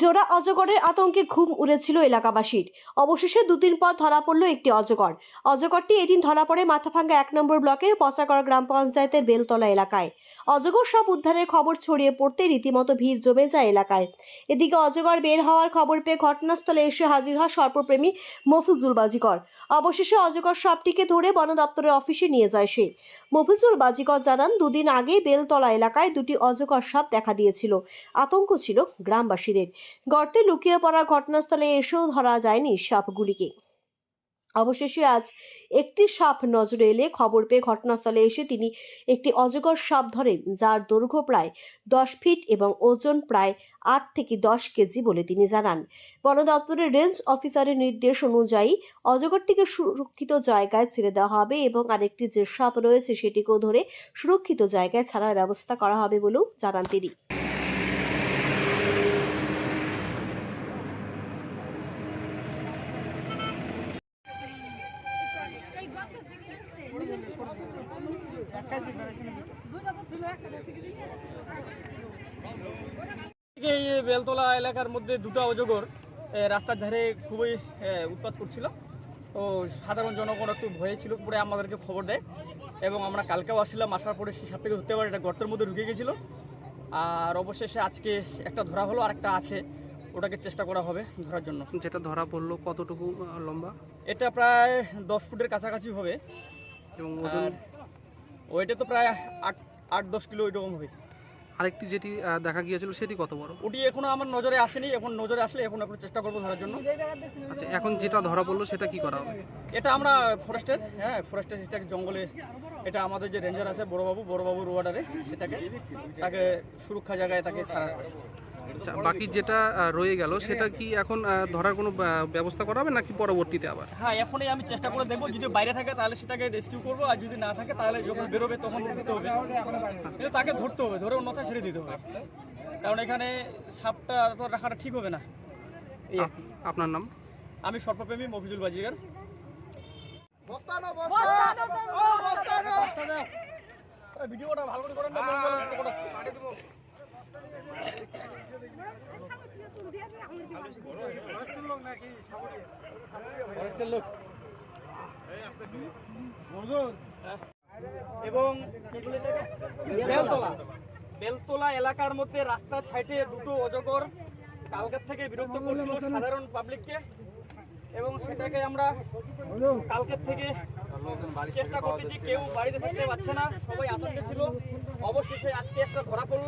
জোড়া অজগরের আতঙ্কে ঘুম উড়েছিল এলাকাবাসীর। অবশেষে দুদিন পর ধরা পড়ল একটি অজগর। অজগরটি এদিন ধরা পড়ে মাথাভাঙ্গা এক নম্বর ব্লকের পচাগড় গ্রাম পঞ্চায়েতের বেলতলা এলাকায়। অজগর সব উদ্ধারের খবর ছড়িয়ে পড়তে রীতিমতো ভিড় জমে যায় এলাকায়। এদিকে অজগর বের হওয়ার খবর পেয়ে ঘটনাস্থলে এসে হাজির হয় সর্বপ্রেমী মফিজুল বাজিকর। অবশেষে অজগর সাপটিকে ধরে বন দপ্তরের অফিসে নিয়ে যায় সে। মফিজুল বাজিকর জানান, দুদিন আগে বেলতলা এলাকায় দুটি অজগর সাপ দেখা দিয়েছিল। আতঙ্ক ছিল গ্রামবাসীদের। গর্তে লুকিয়ে পড়া ঘটনাস্থলে এসেও ধরা যায়নি সাপগুলিকে। অবশেষে আজ একটি সাপ নজরে এলে খবর পেয়ে ঘটনাস্থলে এসে তিনি একটি অজগর সাপ ধরেন, যার দৈর্ঘ্য প্রায় দশ ফিট এবং ওজন প্রায় আট থেকে দশ কেজি বলে তিনি জানান। বন দপ্তরের রেঞ্জ অফিসারের নির্দেশ অনুযায়ী অজগরটিকে সুরক্ষিত জায়গায় ছেড়ে দেওয়া হবে এবং আরেকটি যে সাপ রয়েছে সেটিকেও ধরে সুরক্ষিত জায়গায় ছাড়ার ব্যবস্থা করা হবে বলেও জানান তিনি থেকে এই বেলতলা এলাকার মধ্যে দুটো অজগর রাস্তার ধারে খুবই উৎপাত করছিল। তো সাধারণ জনগণ একটু ভয়ে ছিল পরে আমাদেরকে খবর দেয় এবং আমরা কালকেও আসছিলাম আসার পরে সেই সাপটাকে ধরতে পারে এটা গর্তের মধ্যে ঢুকে গেছিল। আর অবশেষে আজকে একটা ধরা হলো আর একটা আছে ওটাকে চেষ্টা করা হবে ধরার জন্য। যেটা ধরা পড়ল কতটুকু লম্বা? এটা প্রায় দশ ফুটের কাছাকাছি হবে। এবং ওজন ওইটা তো প্রায় আট আট দশ কিলো এরকম হবে। আরেকটি যেটি দেখা গিয়েছিল সেটি কত বড়? ওটি এখনও আমার নজরে আসেনি এখন নজরে আসলে এখন একটু চেষ্টা করব ধরার জন্য। আচ্ছা এখন যেটা ধরা পড়ল সেটা কি করা হবে? এটা আমরা ফরেস্টের হ্যাঁ ফরেস্টের সেটাকে জঙ্গলে এটা আমাদের যে রেঞ্জার আছে বড়বাবু বড়বাবুর ওয়ার্ডারে সেটাকে তাকে সুরক্ষা জায়গায় তাকে ছাড়া। আচ্ছা বাকি যেটা রয়ে গেল সেটা কি এখন ধরার কোনো ব্যবস্থা করা হবে নাকি পরবর্তীতে আবার? হ্যাঁ এখনই আমি চেষ্টা করে দেখব যদি বাইরে থাকে তাহলে সেটাকে রেস্কিউ করব আর যদি না থাকে তাহলে যখন বেরোবে তখন ধরতে হবে। কিন্তু তাকে ধরতে হবে ধরে অন্যথায় ছেড়ে দিতে হবে। কারণ এখানে সাপটা তো রাখাটা ঠিক হবে না। আপনার নাম? আমি সর্বপ্রেমী মফিজুল বাজিগার। ভিডিওটা ভালো করে করেন না ফরেস্টের লোক এবং? বেলতলা এলাকার মধ্যে রাস্তার সাইডে দুটো অজগর কালকের থেকে বিরক্ত করছিল সাধারণ পাবলিককে এবং সেটাকে আমরা কালকের থেকে চেষ্টা করতেছি, কেউ বাড়িতে থাকতে পারছে না, সবাই আতঙ্কে ছিল অবশেষে আজকে একটা ধরা পড়ল